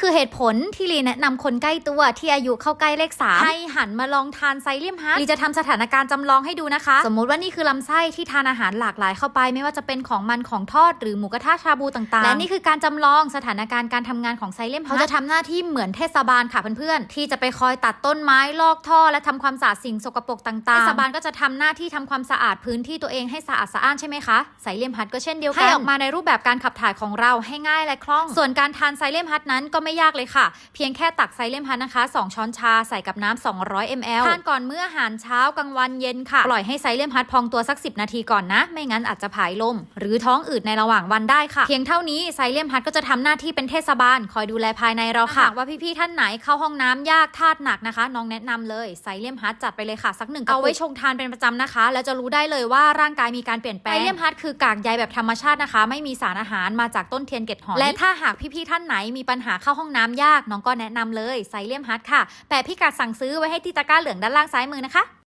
คือเหตุผลที่ลีแนะนำคนใกล้ตัวที่อายุเข้าใกล้เลขสามให้หันมาลองทานไซเลียมฮัทลีจะทำสถานการณ์จำลองให้ดูนะคะ สมมุติว่านี่คือลำไส้ที่ทานอาหารหลากหลายเข้าไป ไม่ว่าจะเป็นของมันของทอดหรือหมูกระทะชาบูต่างๆ และนี่คือการจำลองสถานการณ์การทำงานของไซเลียมฮัทเขาจะทำหน้าที่เหมือนเทศบาลค่ะเพื่อนๆที่จะไปคอยตัดต้นไม้ลอกท่อ และทำความสะอาดสิ่งสกปรกต่างๆเทศบาลก็จะทำหน้าที่ทำความสะอาดพื้นที่ตัวเองให้สะอาดสะอ้านใช่ไหมคะไซเลียมฮัทก็เช่นเดียวกันให้ออกมาในรูปแบบการขับถ่ายของเราให้ง่ายและคล่อง ส่วนการทานไซเลียมฮัทนั้นก็ไม่ยากเลยค่ะ เพียงแค่ตักไซเลียมฮัทนะคะ 2 ช้อนชาใส่กับน้ำ200 ml ทานก่อนมื้ออาหารเช้ากลางวันเย็นค่ะ ปล่อยให้ไซเลียมฮัทพองตัวสัก 10 นาทีก่อนนะ ไม่งั้นอาจจะผายลม หรือท้องอืดในระหว่างวันได้ค่ะ เพียงเท่านี้ไซเลียมฮัทก็จะทำหน้าที่เป็นเทศบาล คอยดูแลภายในเราค่ะหากว่าพี่ๆท่านไหนเข้าห้องน้ำยากธาตุหนักนะคะ น้องแนะนำเลยไซเลียมฮัทจัดไปเลยค่ะสักหนึ่งกระปุกเอาไว้ชงทานเป็นประจำนะคะ แล้วจะรู้ได้เลยว่าร่างกายมีการเปลี่ยนแปลงไซเลียมฮัทคือกากใยแบบธรรมชาตินะคะ ไม่มีสารอาหารมาจากต้นเทียนเกล็ดหอยและถ้าหากพี่ๆท่านไหนมีปัญหาเข้าห้องน้ำยากน้องก็แนะนำเลยไซเลียมฮัทค่ะแปะพิกัดสั่งซื้อไว้ให้ที่ตะกร้าเหลืองด้านล่างซ้ายมือนะคะ